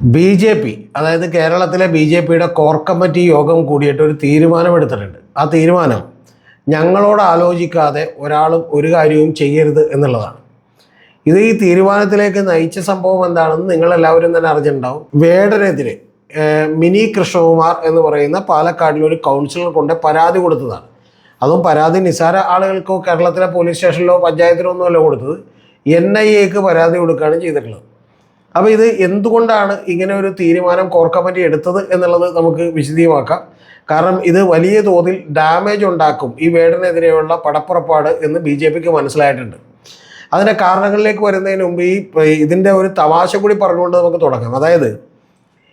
B J P അതായത് കേരളത്തിലെ B J പിയുടെ കോർ കമ്മിറ്റി യോഗം കൂടിയിട്ട് ഒരു തീരുമാനമെടുത്തിട്ടുണ്ട്. ആ തീരുമാനം ഞങ്ങളോട് ആലോചിക്കാതെ ഒരാളും ഒരു കാര്യവും ചെയ്യരുത് എന്നുള്ളതാണ്. ഇത് ഈ തീരുമാനത്തിലേക്ക് നയിച്ച സംഭവം എന്താണെന്ന് നിങ്ങളെല്ലാവരും തന്നെ അറിഞ്ഞിട്ടുണ്ടാവും. വേടനെതിരെ മിനി കൃഷ്ണകുമാർ എന്ന് പറയുന്ന പാലക്കാടിലെ ഒരു കൗൺസിലർ കൊണ്ട് പരാതി കൊടുത്തതാണ്. അതും പരാതി നിസാര ആളുകൾക്കോ കേരളത്തിലെ പോലീസ് സ്റ്റേഷനിലോ പഞ്ചായത്തിലോ ഒന്നുമല്ല കൊടുത്തത്. എൻ ഐ എക്ക് പരാതി കൊടുക്കുകയാണ് ചെയ്തിട്ടുള്ളത്. അപ്പോൾ ഇത് എന്തുകൊണ്ടാണ് ഇങ്ങനെ ഒരു തീരുമാനം കോർ കമ്മിറ്റി എടുത്തത് എന്നുള്ളത് നമുക്ക് വിശദീയമാക്കാം. കാരണം ഇത് വലിയ തോതിൽ ഡാമേജ് ഉണ്ടാക്കും ഈ വേടനെതിരെയുള്ള പടപ്പുറപ്പാട് എന്ന് ബി ജെ പിക്ക് മനസ്സിലായിട്ടുണ്ട്. അതിന്റെ കാരണങ്ങളിലേക്ക് വരുന്നതിന് മുമ്പ് ഈ ഇതിന്റെ ഒരു തമാശ കൂടി പറഞ്ഞുകൊണ്ട് നമുക്ക് തുടങ്ങാം. അതായത്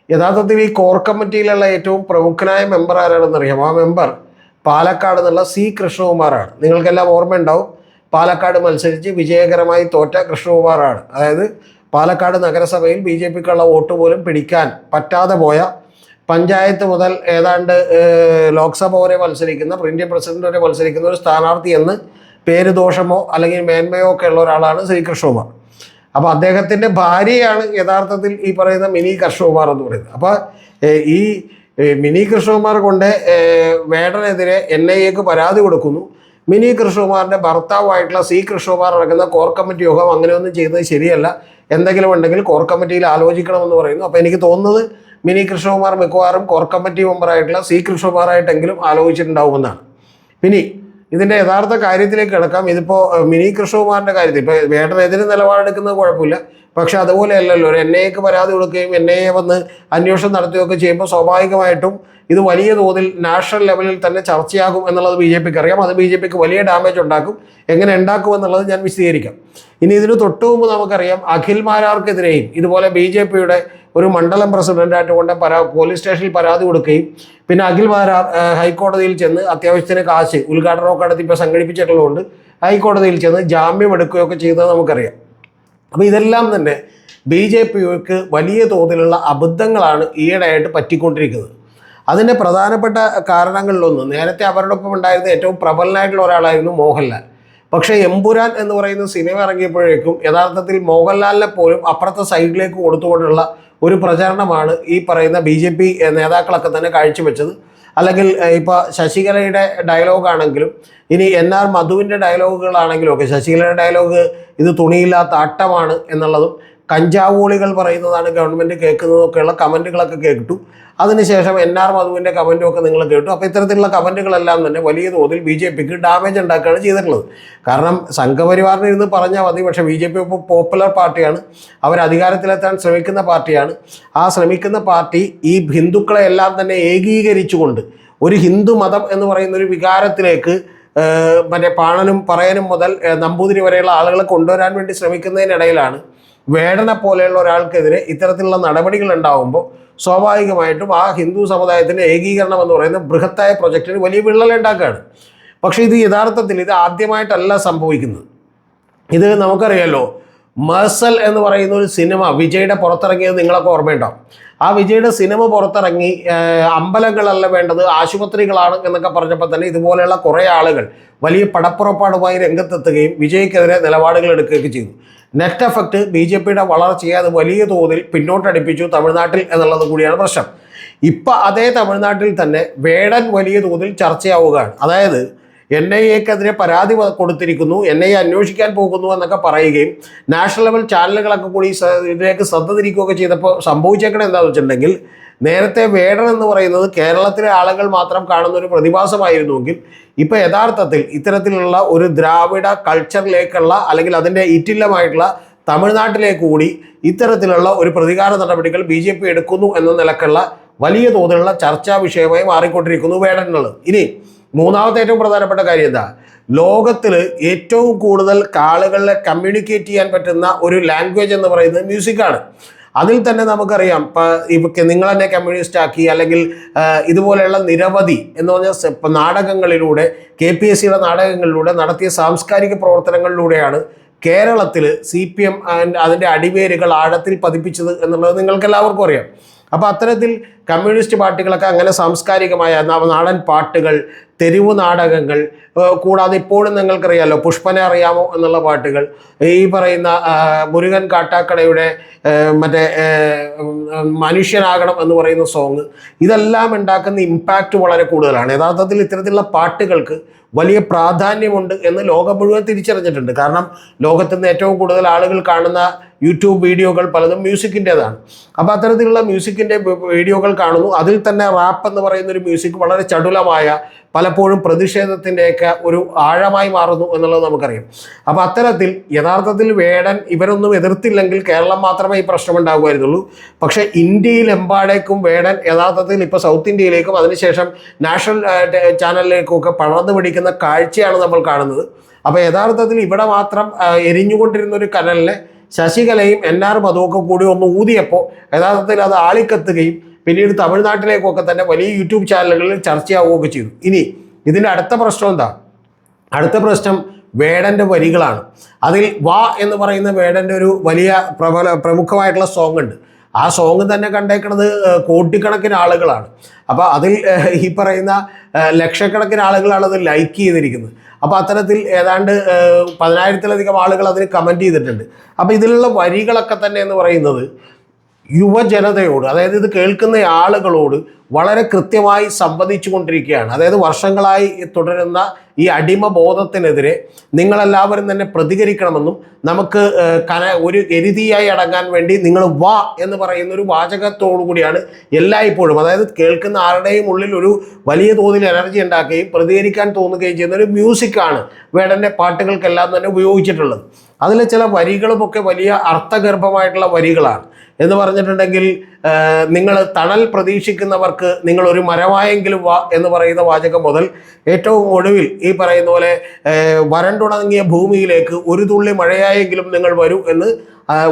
യഥാർത്ഥത്തിൽ ഈ കോർ കമ്മിറ്റിയിലുള്ള ഏറ്റവും പ്രമുഖനായ മെമ്പർ ആരാണെന്ന് അറിയാം ആ മെമ്പർ പാലക്കാട് നിന്നുള്ള സി കൃഷ്ണകുമാറാണ്. നിങ്ങൾക്കെല്ലാം ഓർമ്മയുണ്ടാവും. പാലക്കാട് മത്സരിച്ച് വിജയകരമായി തോറ്റ കൃഷ്ണകുമാറാണ്. അതായത് പാലക്കാട് നഗരസഭയിൽ ബി ജെ പിക്കുള്ള വോട്ട് പോലും പിടിക്കാൻ പറ്റാതെ പോയ പഞ്ചായത്ത് മുതൽ ഏതാണ്ട് ലോക്സഭ വരെ മത്സരിക്കുന്ന പ്രിന്റിയൻ പ്രസിഡന്റ് വരെ മത്സരിക്കുന്ന ഒരു സ്ഥാനാർത്ഥി എന്ന് പേര് ദോഷമോ അല്ലെങ്കിൽ മേന്മയോ ഒക്കെ ഉള്ള ഒരാളാണ് ശ്രീ കൃഷ്ണകുമാർ. അപ്പോൾ അദ്ദേഹത്തിന്റെ ഭാര്യയാണ് യഥാർത്ഥത്തിൽ ഈ പറയുന്ന മിനി കൃഷ്ണകുമാർ എന്ന് പറയുന്നത്. അപ്പോൾ ഈ മിനി കൃഷ്ണകുമാർ കൊണ്ട് വേടനെതിരെ എൻ ഐ എക്ക് പരാതി കൊടുക്കുന്നു. മിനി കൃഷ്ണകുമാറിന്റെ ഭർത്താവായിട്ടുള്ള സി കൃഷ്ണകുമാർ നടക്കുന്ന കോർ കമ്മിറ്റി യോഗം അങ്ങനെയൊന്നും ചെയ്യുന്നത് ശരിയല്ല. എന്തെങ്കിലും ഉണ്ടെങ്കിൽ കോർ കമ്മിറ്റിയിൽ ആലോചിക്കണമെന്ന് പറയുന്നു. അപ്പോൾ എനിക്ക് തോന്നുന്നത് മിനി കൃഷ്ണകുമാർ മിക്കവാറും കോർ കമ്മിറ്റി മെമ്പറായിട്ടുള്ള സി കൃഷ്ണകുമാറായിട്ടെങ്കിലും ആലോചിച്ചിട്ടുണ്ടാവുമെന്നാണ്. ഇനി ഇതിന്റെ യഥാർത്ഥ കാര്യത്തിലേക്ക് കിടക്കാം. ഇതിപ്പോ മിനി കൃഷ്ണകുമാറിന്റെ കാര്യത്തിൽ. ഇപ്പൊ വേട്ടനെതിരെ നിലപാടെടുക്കുന്നത് കുഴപ്പമില്ല. പക്ഷെ അതുപോലെയല്ലല്ലോ ഒരു എൻ ഐക്ക് പരാതി കൊടുക്കുകയും എൻ ഐ എ വന്ന് അന്വേഷണം നടത്തുകയൊക്കെ ചെയ്യുമ്പോൾ സ്വാഭാവികമായിട്ടും ഇത് വലിയ തോതിൽ നാഷണൽ ലെവലിൽ തന്നെ ചർച്ചയാകും എന്നുള്ളത് ബി ജെ പിക്ക് അറിയാം. അത് ബി ജെ പിക്ക് വലിയ ഡാമേജ് ഉണ്ടാക്കും. എങ്ങനെ ഉണ്ടാക്കും എന്നുള്ളത് ഞാൻ വിശദീകരിക്കാം. ഇനി ഇതിന് തൊട്ടു മുമ്പ് നമുക്കറിയാം അഖിൽമാരാർക്കെതിരെയും ഇതുപോലെ ബി ജെ പിയുടെ ഒരു മണ്ഡലം പ്രസിഡന്റായിട്ട് കൊണ്ട് പരാ പോലീസ് സ്റ്റേഷനിൽ പരാതി കൊടുക്കുകയും പിന്നെ അഖിൽമാരാർ ഹൈക്കോടതിയിൽ ചെന്ന് അത്യാവശ്യത്തിന് കാശ് ഉദ്ഘാടനമൊക്കെ നടത്തി ഇപ്പോൾ സംഘടിപ്പിച്ചിട്ടുള്ളതുകൊണ്ട് ഹൈക്കോടതിയിൽ ചെന്ന് ജാമ്യം എടുക്കുകയൊക്കെ ചെയ്തത് നമുക്കറിയാം. അപ്പോൾ ഇതെല്ലാം തന്നെ ബി ജെ പിക്ക് വലിയ തോതിലുള്ള അബദ്ധങ്ങളാണ് ഈയിടെയായിട്ട് പറ്റിക്കൊണ്ടിരിക്കുന്നത്. അതിന്റെ പ്രധാനപ്പെട്ട കാരണങ്ങളിലൊന്ന് നേരത്തെ അവരുടെ ഒപ്പം ഉണ്ടായിരുന്ന ഏറ്റവും പ്രബലനായിട്ടുള്ള ഒരാളായിരുന്നു മോഹൻലാൽ. പക്ഷേ എമ്പുരാൻ എന്ന് പറയുന്ന സിനിമ ഇറങ്ങിയപ്പോഴേക്കും യഥാർത്ഥത്തിൽ മോഹൻലാലിനെ പോലും അപ്പുറത്തെ സൈഡിലേക്ക് കൊടുത്തുകൊണ്ടുള്ള ഒരു പ്രചരണമാണ് ഈ പറയുന്ന ബി ജെ പി നേതാക്കളൊക്കെ തന്നെ കാഴ്ചവെച്ചത്. അല്ലെങ്കിൽ ഇപ്പോൾ ശശികലയുടെ ഡയലോഗാണെങ്കിലും ഇനി എൻ ആർ മധുവിന്റെ ഡയലോഗുകളാണെങ്കിലും ഒക്കെ ശശികലയുടെ ഡയലോഗ് ഇത് തുണിയില്ലാത്ത അട്ടമാണ് എന്നുള്ളതും കഞ്ചാവോളികൾ പറയുന്നതാണ് ഗവൺമെന്റ് കേൾക്കുന്നതൊക്കെയുള്ള കമന്റുകളൊക്കെ കേട്ടു. അതിനുശേഷം എൻ ആർ മധുവിന്റെ കമന്റും ഒക്കെ നിങ്ങൾ കേട്ടു. അപ്പോൾ ഇത്തരത്തിലുള്ള കമന്റുകളെല്ലാം തന്നെ വലിയ തോതിൽ ബി ജെ പിക്ക് ഡാമേജ് ഉണ്ടാക്കുകയാണ് ചെയ്തിട്ടുള്ളത്. കാരണം സംഘപരിവാറിന് ഇരുന്ന് പറഞ്ഞാൽ മതി പക്ഷേ ബി ജെ പി ഇപ്പോൾ പോപ്പുലർ പാർട്ടിയാണ്. അവർ അധികാരത്തിലെത്താൻ ശ്രമിക്കുന്ന പാർട്ടിയാണ്. ആ ശ്രമിക്കുന്ന പാർട്ടി ഈ ഹിന്ദുക്കളെ എല്ലാം തന്നെ ഏകീകരിച്ചുകൊണ്ട് ഒരു ഹിന്ദു മതം എന്ന് പറയുന്ന ഒരു വികാരത്തിലേക്ക് മറ്റേ പാണനും പറയനും മുതൽ നമ്പൂതിരി വരെയുള്ള ആളുകളെ കൊണ്ടുവരാൻ വേണ്ടി ശ്രമിക്കുന്നതിനിടയിലാണ് വേടനെ പോലെയുള്ള ഒരാൾക്കെതിരെ ഇത്തരത്തിലുള്ള നടപടികൾ ഉണ്ടാകുമ്പോൾ സ്വാഭാവികമായിട്ടും ആ ഹിന്ദു സമുദായത്തിന്റെ ഏകീകരണം എന്ന് പറയുന്ന ബൃഹത്തായ പ്രൊജക്റ്റിന് വലിയ വിള്ളൽ ഉണ്ടാക്കുകയാണ്. പക്ഷേ ഇത് യഥാർത്ഥത്തിൽ ഇത് ആദ്യമായിട്ടല്ല സംഭവിക്കുന്നത്. ഇത് നമുക്കറിയാലോ മേഴ്സൽ എന്ന് പറയുന്ന ഒരു സിനിമ വിജയുടെ പുറത്തിറങ്ങിയത് നിങ്ങളൊക്കെ ഓർമ്മയുണ്ടാവും ആ വിജയുടെ സിനിമ പുറത്തിറങ്ങി അമ്പലങ്ങളല്ല വേണ്ടത് ആശുപത്രികളാണ് എന്നൊക്കെ പറഞ്ഞപ്പോൾ തന്നെ ഇതുപോലെയുള്ള കുറേ ആളുകൾ വലിയ പടപ്പുറപ്പാടുമായി രംഗത്തെത്തുകയും വിജയ്ക്കെതിരെ നിലപാടുകൾ എടുക്കുകയൊക്കെ ചെയ്തു. നെറ്റ് എഫക്റ്റ് ബി ജെ പിയുടെ വളർച്ചയെ അത് വലിയ തോതിൽ പിന്നോട്ടടിപ്പിച്ചു തമിഴ്നാട്ടിൽ എന്നുള്ളത് കൂടിയാണ് പ്രശ്നം. ഇപ്പം അതേ തമിഴ്നാട്ടിൽ തന്നെ വേടൻ വലിയ തോതിൽ ചർച്ചയാവുകയാണ്. അതായത് എൻ ഐ എക്കെതിരെ പരാതി കൊടുത്തിരിക്കുന്നു എൻ ഐ എ അന്വേഷിക്കാൻ പോകുന്നു എന്നൊക്കെ പറയുകയും നാഷണൽ ലെവൽ ചാനലുകളൊക്കെ കൂടി ഇതിലേക്ക് ശ്രദ്ധ തിരിക്കുകയൊക്കെ ചെയ്തപ്പോൾ സംഭവിച്ചേക്കണേ എന്താണെന്ന് വെച്ചിട്ടുണ്ടെങ്കിൽ നേരത്തെ വേടൻ എന്ന് പറയുന്നത് കേരളത്തിലെ ആളുകൾ മാത്രം കാണുന്ന ഒരു പ്രതിഭാസമായിരുന്നുവെങ്കിൽ ഇപ്പോൾ യഥാർത്ഥത്തിൽ ഇത്തരത്തിലുള്ള ഒരു ദ്രാവിഡ കൾച്ചറിലേക്കുള്ള അല്ലെങ്കിൽ അതിന്റെ ഇറ്റില്ലമായിട്ടുള്ള തമിഴ്നാട്ടിലേക്ക് കൂടി ഇത്തരത്തിലുള്ള ഒരു പ്രതികാര നടപടികൾ ബി ജെ പി എടുക്കുന്നു എന്ന നിലക്കുള്ള വലിയ തോതിലുള്ള ചർച്ചാ വിഷയമായി മാറിക്കൊണ്ടിരിക്കുന്നു വേടനുള്ളത് ഇനി മൂന്നാമത്തെ ഏറ്റവും പ്രധാനപ്പെട്ട കാര്യം എന്താ? ലോകത്തിൽ ഏറ്റവും കൂടുതൽ ആളുകളെ കമ്മ്യൂണിക്കേറ്റ് ചെയ്യാൻ പറ്റുന്ന ഒരു ലാംഗ്വേജ് എന്ന് പറയുന്നത് മ്യൂസിക്കാണ് അതിൽ തന്നെ നമുക്കറിയാം ഇപ്പം നിങ്ങൾ തന്നെ കമ്മ്യൂണിസ്റ്റ് ആക്കി അല്ലെങ്കിൽ ഇതുപോലെയുള്ള നിരവധി എന്ന് പറഞ്ഞാൽ നാടകങ്ങളിലൂടെ കെ പി എസ് സിയുടെ നാടകങ്ങളിലൂടെ നടത്തിയ സാംസ്കാരിക പ്രവർത്തനങ്ങളിലൂടെയാണ് കേരളത്തിൽ സി പി എം അതിന്റെ അടിവേരുകൾ ആഴത്തിൽ പതിപ്പിച്ചത് എന്നുള്ളത് നിങ്ങൾക്ക് എല്ലാവർക്കും അറിയാം. അപ്പോൾ അത്തരത്തിൽ കമ്മ്യൂണിസ്റ്റ് പാർട്ടികളൊക്കെ അങ്ങനെ സാംസ്കാരികമായ നാടൻ പാട്ടുകൾ തെരുവു നാടകങ്ങൾ കൂടാതെ ഇപ്പോഴും നിങ്ങൾക്കറിയാലോ പുഷ്പനെ അറിയാമോ എന്നുള്ള പാട്ടുകൾ. ഈ പറയുന്ന മുരുകൻ കാട്ടാക്കടയുടെ മറ്റേ മനുഷ്യനാകണം എന്ന് പറയുന്ന സോങ് ഇതെല്ലാം ഉണ്ടാക്കുന്ന ഇമ്പാക്റ്റ് വളരെ കൂടുതലാണ്. യഥാർത്ഥത്തിൽ ഇത്തരത്തിലുള്ള പാട്ടുകൾക്ക് വലിയ പ്രാധാന്യമുണ്ട് എന്ന് ലോകം മുഴുവൻ തിരിച്ചറിഞ്ഞിട്ടുണ്ട്. കാരണം ലോകത്തുനിന്ന് ഏറ്റവും കൂടുതൽ ആളുകൾ കാണുന്ന യൂട്യൂബ് വീഡിയോകൾ പലതും മ്യൂസിക്കിന്റെതാണ്. അപ്പോൾ അത്തരത്തിലുള്ള മ്യൂസിക്കിന്റെ വീഡിയോകൾ കാണുന്നു. അതിൽ തന്നെ റാപ്പ് എന്ന് പറയുന്ന ഒരു മ്യൂസിക് വളരെ ചടുലമായ പലപ്പോഴും പ്രതിഷേധത്തിന്റെയൊക്കെ ഒരു ആഴമായി മാറുന്നു എന്നുള്ളത് നമുക്കറിയാം. അപ്പോൾ അത്തരത്തിൽ യഥാർത്ഥത്തിൽ വേടൻ ഇവരൊന്നും എതിർത്തില്ലെങ്കിൽ കേരളം മാത്രമേ ഈ പ്രശ്നം ഉണ്ടാകുമായിരുന്നുള്ളൂ പക്ഷേ ഇന്ത്യയിലെമ്പാടേക്കും വേടൻ യഥാർത്ഥത്തിൽ ഇപ്പോൾ സൗത്ത് ഇന്ത്യയിലേക്കും അതിനുശേഷം നാഷണൽ ചാനലിലേക്കും ഒക്കെ പടർന്നു പിടിക്കുന്ന കാഴ്ചയാണ് നമ്മൾ കാണുന്നത്. അപ്പോൾ യഥാർത്ഥത്തിൽ ഇവിടെ മാത്രം എരിഞ്ഞുകൊണ്ടിരുന്ന ഒരു കനലിനെ ശശികലയും എൻ ആർ മധുവൊക്കെ കൂടി ഒന്ന് ഊതിയപ്പോൾ യഥാർത്ഥത്തിൽ അത് ആളിക്കത്തുകയും പിന്നീട് തമിഴ്നാട്ടിലേക്കൊക്കെ തന്നെ വലിയ യൂട്യൂബ് ചാനലുകളിൽ ചർച്ചയാവുകയൊക്കെ ചെയ്തു. ഇനി ഇതിന്റെ അടുത്ത പ്രശ്നം എന്താ? അടുത്ത പ്രശ്നം വേടന്റെ വരികളാണ്. അതിൽ വാ എന്ന് പറയുന്ന വേടന്റെ ഒരു വലിയ പ്രബല പ്രമുഖമായിട്ടുള്ള സോങ് ഉണ്ട്. ആ സോങ് തന്നെ കണ്ടേക്കുന്നത് കോടിക്കണക്കിന് ആളുകളാണ്. അപ്പോൾ അതിൽ ഈ പറയുന്ന ലക്ഷക്കണക്കിന് ആളുകളാണ് അത് ലൈക്ക് ചെയ്തിരിക്കുന്നത്. അപ്പോൾ അത്തരത്തിൽ ഏതാണ്ട് പതിനായിരത്തിലധികം ആളുകൾ അതിന് കമന്റ് ചെയ്തിട്ടുണ്ട്. അപ്പോൾ ഇതിലുള്ള വരികളൊക്കെ തന്നെ എന്ന് പറയുന്നത് യുവജനതയോട് അതായത് ഇത് കേൾക്കുന്ന ആളുകളോട് വളരെ കൃത്യമായി സംവദിച്ചു കൊണ്ടിരിക്കുകയാണ്. അതായത് വർഷങ്ങളായി തുടരുന്ന ഈ അടിമ ബോധത്തിനെതിരെ നിങ്ങളെല്ലാവരും തന്നെ പ്രതികരിക്കണമെന്നും നമുക്ക് കന ഒരു എരുതിയായി അടങ്ങാൻ വേണ്ടി നിങ്ങൾ വാ എന്ന് പറയുന്ന ഒരു വാചകത്തോടു കൂടിയാണ് എല്ലായ്പ്പോഴും. അതായത് കേൾക്കുന്ന ആരുടെയും ഉള്ളിൽ ഒരു വലിയ തോതിൽ എനർജി ഉണ്ടാക്കുകയും പ്രതികരിക്കാൻ തോന്നുകയും ചെയ്യുന്ന ഒരു മ്യൂസിക്കാണ് വേടന്റെ പാട്ടുകൾക്കെല്ലാം തന്നെ ഉപയോഗിച്ചിട്ടുള്ളത്. അതിലെ ചില വരികളുമൊക്കെ വലിയ അർത്ഥഗർഭമായിട്ടുള്ള വരികളാണ്. എന്ന് പറഞ്ഞിട്ടുണ്ടെങ്കിൽ നിങ്ങൾ തണൽ പ്രതീക്ഷിക്കുന്നവർക്ക് നിങ്ങൾ ഒരു മരമായെങ്കിലും വാ എന്ന് പറയുന്ന വാചകം മുതൽ ഏറ്റവും ഒടുവിൽ ഈ പറയുന്ന പോലെ വരണ്ടുണങ്ങിയ ഭൂമിയിലേക്ക് ഒരു തുള്ളി മഴയായെങ്കിലും നിങ്ങൾ വരൂ എന്ന്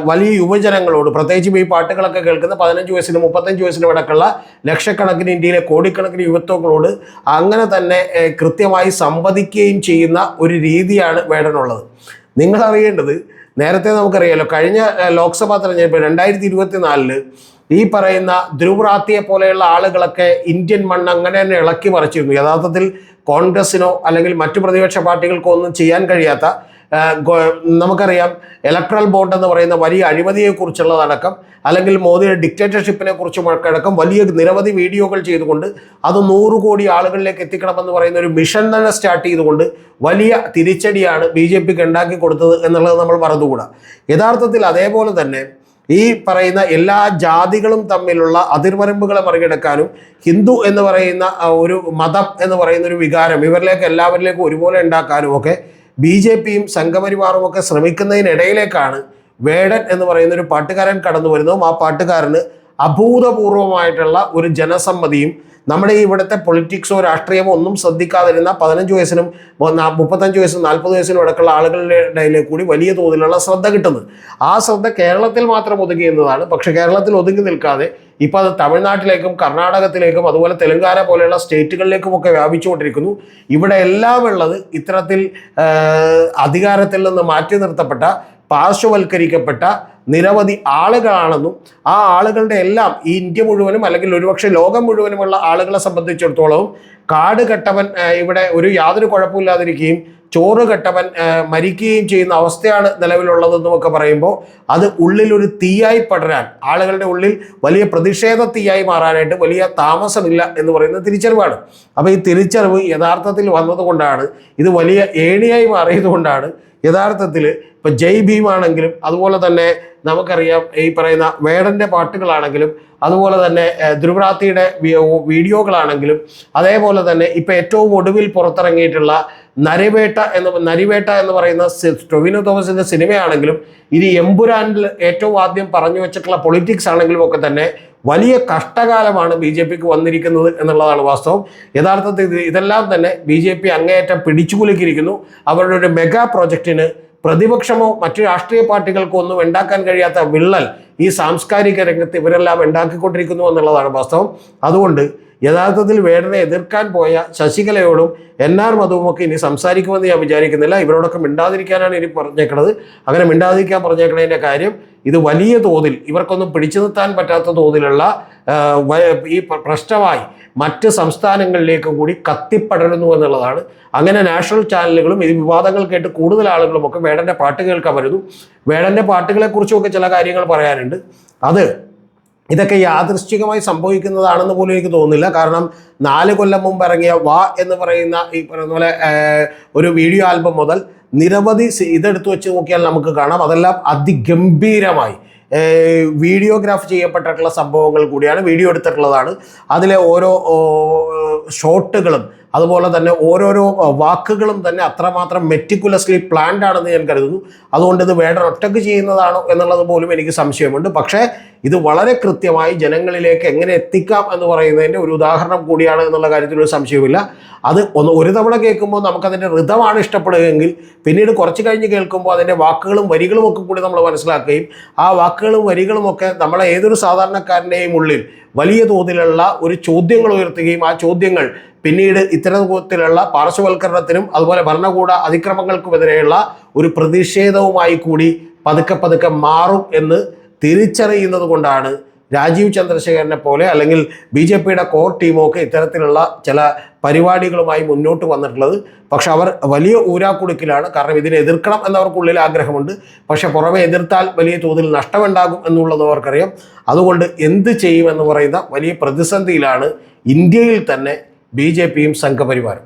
വലിയ യുവജനങ്ങളോട് പ്രത്യേകിച്ചും ഈ പാട്ടുകളൊക്കെ കേൾക്കുന്ന പതിനഞ്ച് വയസ്സിന് മുപ്പത്തഞ്ച് വയസ്സിന് ഇടക്കുള്ള ലക്ഷക്കണക്കിന് ഇന്ത്യയിലെ കോടിക്കണക്കിന് യുവത്വങ്ങളോട് അങ്ങനെ തന്നെ കൃത്യമായി സംവദിക്കുകയും ചെയ്യുന്ന ഒരു രീതിയാണ് വേടനുള്ളത് നിങ്ങൾ അറിയേണ്ടത് നേരത്തെ നമുക്കറിയാലോ കഴിഞ്ഞ ലോക്സഭാ തെരഞ്ഞെടുപ്പ് രണ്ടായിരത്തി ഇരുപത്തി നാലിൽ ഈ പറയുന്ന ധ്രുവറാത്തിയെ പോലെയുള്ള ആളുകളൊക്കെ ഇന്ത്യൻ മണ്ണ് അങ്ങനെ തന്നെ ഇളക്കി മറിച്ചിരുന്നു. യഥാർത്ഥത്തിൽ കോൺഗ്രസിനോ അല്ലെങ്കിൽ മറ്റു പ്രതിപക്ഷ പാർട്ടികൾക്കോ ഒന്നും ചെയ്യാൻ കഴിയാത്ത നമുക്കറിയാം ഇലക്ട്രൽ ബോണ്ട് എന്ന് പറയുന്ന വലിയ അഴിമതിയെക്കുറിച്ചുള്ളതടക്കം അല്ലെങ്കിൽ മോദിയുടെ ഡിക്റ്റേറ്റർഷിപ്പിനെ കുറിച്ചുമൊക്കെ അടക്കം വലിയ നിരവധി വീഡിയോകൾ ചെയ്തുകൊണ്ട് അത് നൂറ് കോടി ആളുകളിലേക്ക് എത്തിക്കണമെന്ന് പറയുന്ന ഒരു മിഷൻ തന്നെ സ്റ്റാർട്ട് ചെയ്തുകൊണ്ട് വലിയ തിരിച്ചടിയാണ് ബി ജെ പിക്ക് ഉണ്ടാക്കി കൊടുത്തത് എന്നുള്ളത് നമ്മൾ മറന്നുകൂടാ. യഥാർത്ഥത്തിൽ അതേപോലെ തന്നെ ഈ പറയുന്ന എല്ലാ ജാതികളും തമ്മിലുള്ള അതിർവരമ്പുകളെ മറികടക്കാനും ഹിന്ദു എന്ന് പറയുന്ന ഒരു മതം എന്ന് പറയുന്ന ഒരു വികാരം ഇവരിലേക്ക് എല്ലാവരിലേക്കും ഒരുപോലെ ഉണ്ടാക്കാനും ഒക്കെ ബി ജെ പിയും സംഘപരിവാറും ഒക്കെ ശ്രമിക്കുന്നതിനിടയിലേക്കാണ് വേടൻ എന്ന് പറയുന്ന ഒരു പാട്ടുകാരൻ കടന്നു വരുന്നതും ആ പാട്ടുകാരന് അഭൂതപൂർവമായിട്ടുള്ള ഒരു ജനസമ്മതിയും നമ്മുടെ ഇവിടുത്തെ പൊളിറ്റിക്സോ രാഷ്ട്രീയമോ ഒന്നും ശ്രദ്ധിക്കാതിരുന്ന പതിനഞ്ച് വയസ്സിനും മുപ്പത്തഞ്ച് വയസ്സും നാൽപ്പത് വയസ്സിനും ഇടക്കുള്ള ആളുകളുടെ ഇടയിൽ കൂടി വലിയ തോതിലുള്ള ശ്രദ്ധ കിട്ടുന്നത്. ആ ശ്രദ്ധ കേരളത്തിൽ മാത്രം ഒതുങ്ങി നിന്നതാണ് പക്ഷെ കേരളത്തിൽ ഒതുങ്ങി നിൽക്കാതെ ഇപ്പോൾ അത് തമിഴ്നാട്ടിലേക്കും കർണാടകത്തിലേക്കും അതുപോലെ തെലങ്കാന പോലെയുള്ള സ്റ്റേറ്റുകളിലേക്കും ഒക്കെ വ്യാപിച്ചുകൊണ്ടിരിക്കുന്നു. ഇവിടെ എല്ലാം ഉള്ളത് ഇത്തരത്തിൽ അധികാരത്തിൽ നിന്ന് മാറ്റി നിർത്തപ്പെട്ട പാർശ്വവൽക്കരിക്കപ്പെട്ട നിരവധി ആളുകളാണെന്നും ആ ആളുകളുടെ എല്ലാം ഈ ഇന്ത്യ മുഴുവനും അല്ലെങ്കിൽ ഒരുപക്ഷെ ലോകം മുഴുവനുമുള്ള ആളുകളെ സംബന്ധിച്ചിടത്തോളം കാട് കെട്ടവൻ ഇവിടെ ഒരു യാതൊരു കുഴപ്പമില്ലാതിരിക്കുകയും ചോറ് കെട്ടവൻ മരിക്കുകയും ചെയ്യുന്ന അവസ്ഥയാണ് നിലവിലുള്ളതെന്നും ഒക്കെ പറയുമ്പോൾ അത് ഉള്ളിൽ ഒരു തീയായി പടരാൻ ആളുകളുടെ ഉള്ളിൽ വലിയ പ്രതിഷേധ തീയായി മാറാനായിട്ട് വലിയ താമസമില്ല എന്ന് പറയുന്ന തിരിച്ചറിവാണ്. അപ്പോൾ ഈ തിരിച്ചറിവ് യഥാർത്ഥത്തിൽ വന്നതുകൊണ്ടാണ് ഇത് വലിയ ഏണിയായി മാറിയതുകൊണ്ടാണ് യഥാർത്ഥത്തിൽ ഇപ്പം ജയ് ഭീം ആണെങ്കിലും അതുപോലെ തന്നെ നമുക്കറിയാം ഈ പറയുന്ന വേടന്റെ പാട്ടുകളാണെങ്കിലും അതുപോലെ തന്നെ ധ്രുവരാത്തിയുടെ വീഡിയോകളാണെങ്കിലും അതേപോലെ തന്നെ ഇപ്പം ഏറ്റവും ഒടുവിൽ പുറത്തിറങ്ങിയിട്ടുള്ള നരിവേട്ട എന്ന് നരിവേട്ട എന്ന് പറയുന്ന ടൊവിനോ തോമസിന്റെ സിനിമയാണെങ്കിലും ഇത് എമ്പുരാനിൽ ഏറ്റവും ആദ്യം പറഞ്ഞു വെച്ചിട്ടുള്ള പൊളിറ്റിക്സ് ആണെങ്കിലും ഒക്കെ തന്നെ വലിയ കഷ്ടകാലമാണ് ബി ജെ പിക്ക് വന്നിരിക്കുന്നത് എന്നുള്ളതാണ് വാസ്തവം. യഥാർത്ഥത്തിൽ ഇതെല്ലാം തന്നെ ബി ജെ പി അങ്ങേയറ്റം പിടിച്ചുകുലുക്കിയിരിക്കുന്നു. അവരുടെ ഒരു മെഗാ പ്രോജക്റ്റിന് പ്രതിപക്ഷമോ മറ്റു രാഷ്ട്രീയ പാർട്ടികൾക്കോ ഒന്നും ഉണ്ടാക്കാൻ കഴിയാത്ത വിള്ളൽ ഈ സാംസ്കാരിക രംഗത്ത് ഇവരെല്ലാം ഉണ്ടാക്കിക്കൊണ്ടിരിക്കുന്നു എന്നുള്ളതാണ് വാസ്തവം. അതുകൊണ്ട് യഥാർത്ഥത്തിൽ വേടനെ എതിർക്കാൻ പോയ ശശികലയോടും എൻ ആർ മധുവുമൊക്കെ ഇനി സംസാരിക്കുമെന്ന് ഞാൻ വിചാരിക്കുന്നില്ല. ഇവരോടൊക്കെ മിണ്ടാതിരിക്കാനാണ് ഇനി പറഞ്ഞേക്കണത്. അങ്ങനെ മിണ്ടാതിരിക്കാൻ പറഞ്ഞേക്കണതിന്റെ കാര്യം ഇത് വലിയ തോതിൽ ഇവർക്കൊന്നും പിടിച്ചു നിർത്താൻ പറ്റാത്ത തോതിലുള്ള ഈ പ്രശ്നമായി മറ്റ് സംസ്ഥാനങ്ങളിലേക്കും കൂടി കത്തിപ്പടരുന്നു എന്നുള്ളതാണ്. അങ്ങനെ നാഷണൽ ചാനലുകളും ഈ വിവാദങ്ങൾ കേട്ട് കൂടുതൽ ആളുകളുമൊക്കെ വേടന്റെ പാട്ട് കേൾക്കാൻ വരുന്നു. വേടന്റെ പാട്ടുകളെക്കുറിച്ചുമൊക്കെ ചില കാര്യങ്ങൾ പറയാനുണ്ട്. അത് ഇതൊക്കെ യാദൃശ്ചികമായി സംഭവിക്കുന്നതാണെന്ന് പോലും എനിക്ക് തോന്നുന്നില്ല. കാരണം നാല് കൊല്ലം മുമ്പ് ഇറങ്ങിയ വാ എന്ന് പറയുന്ന ഈ പറയുന്ന പോലെ ഒരു വീഡിയോ ആൽബം മുതൽ നിരവധി ഇതെടുത്തു വെച്ച് നോക്കിയാൽ നമുക്ക് കാണാം. അതെല്ലാം അതിഗംഭീരമായി വീഡിയോഗ്രാഫ് ചെയ്യപ്പെട്ടിട്ടുള്ള സംഭവങ്ങൾ കൂടിയാണ് വീഡിയോ എടുത്തിട്ടുള്ളതാണ്. അതിലെ ഓരോ ഷോട്ടുകളും അതുപോലെ തന്നെ ഓരോരോ വാക്കുകളും തന്നെ അത്രമാത്രം മെറ്റിക്കുലസ്ലി പ്ലാൻഡ് ആണെന്ന് ഞാൻ കരുതുന്നു. അതുകൊണ്ട് ഇത് വേടൻ ഒറ്റയ്ക്ക് ചെയ്യുന്നതാണോ എന്നുള്ളത് പോലും എനിക്ക് സംശയമുണ്ട്. പക്ഷേ ഇത് വളരെ കൃത്യമായി ജനങ്ങളിലേക്ക് എങ്ങനെ എത്തിക്കാം എന്ന് പറയുന്നതിന്റെ ഒരു ഉദാഹരണം കൂടിയാണ് എന്നുള്ള കാര്യത്തിൽ ഒരു സംശയമില്ല അത് ഒന്ന് ഒരു തവണ കേൾക്കുമ്പോൾ നമുക്കതിന്റെ ഋതമാണ് ഇഷ്ടപ്പെടുകയെങ്കിൽ പിന്നീട് കുറച്ച് കഴിഞ്ഞ് കേൾക്കുമ്പോൾ അതിന്റെ വാക്കുകളും വരികളും ഒക്കെ കൂടി നമ്മൾ മനസ്സിലാക്കുകയും ആ വാക്കുകളും വരികളും ഒക്കെ നമ്മളെ ഏതൊരു സാധാരണക്കാരന്റെയും ഉള്ളിൽ വലിയ തോതിലുള്ള ഒരു ചോദ്യങ്ങൾ ഉയർത്തുകയും ആ ചോദ്യങ്ങൾ പിന്നീട് ഇത്തരത്തിലുള്ള പാർശ്വവൽക്കരണത്തിനും അതുപോലെ ഭരണകൂട അതിക്രമങ്ങൾക്കുമെതിരെയുള്ള ഒരു പ്രതിഷേധവുമായി കൂടി പതുക്കെ പതുക്കെ മാറും എന്ന് തിരിച്ചറിയുന്നത് കൊണ്ടാണ് രാജീവ് ചന്ദ്രശേഖരനെ പോലെ അല്ലെങ്കിൽ ബി ജെ പിയുടെ കോർ ടീമൊക്കെ ഇത്തരത്തിലുള്ള ചില പരിപാടികളുമായി മുന്നോട്ട് വന്നിട്ടുള്ളത്. പക്ഷെ അവർ വലിയ ഊരാക്കുടുക്കിലാണ്. കാരണം ഇതിനെ എതിർക്കണം എന്നവർക്കുള്ളിൽ ആഗ്രഹമുണ്ട്. പക്ഷെ പുറമെ എതിർത്താൽ വലിയ തോതിൽ നഷ്ടമുണ്ടാകും എന്നുള്ളത് അവർക്കറിയാം. അതുകൊണ്ട് എന്ത് ചെയ്യുമെന്ന് പറയുന്ന വലിയ പ്രതിസന്ധിയിലാണ് ഇന്ത്യയിൽ തന്നെ ബി ജെ പിയും സംഘപരിവാരം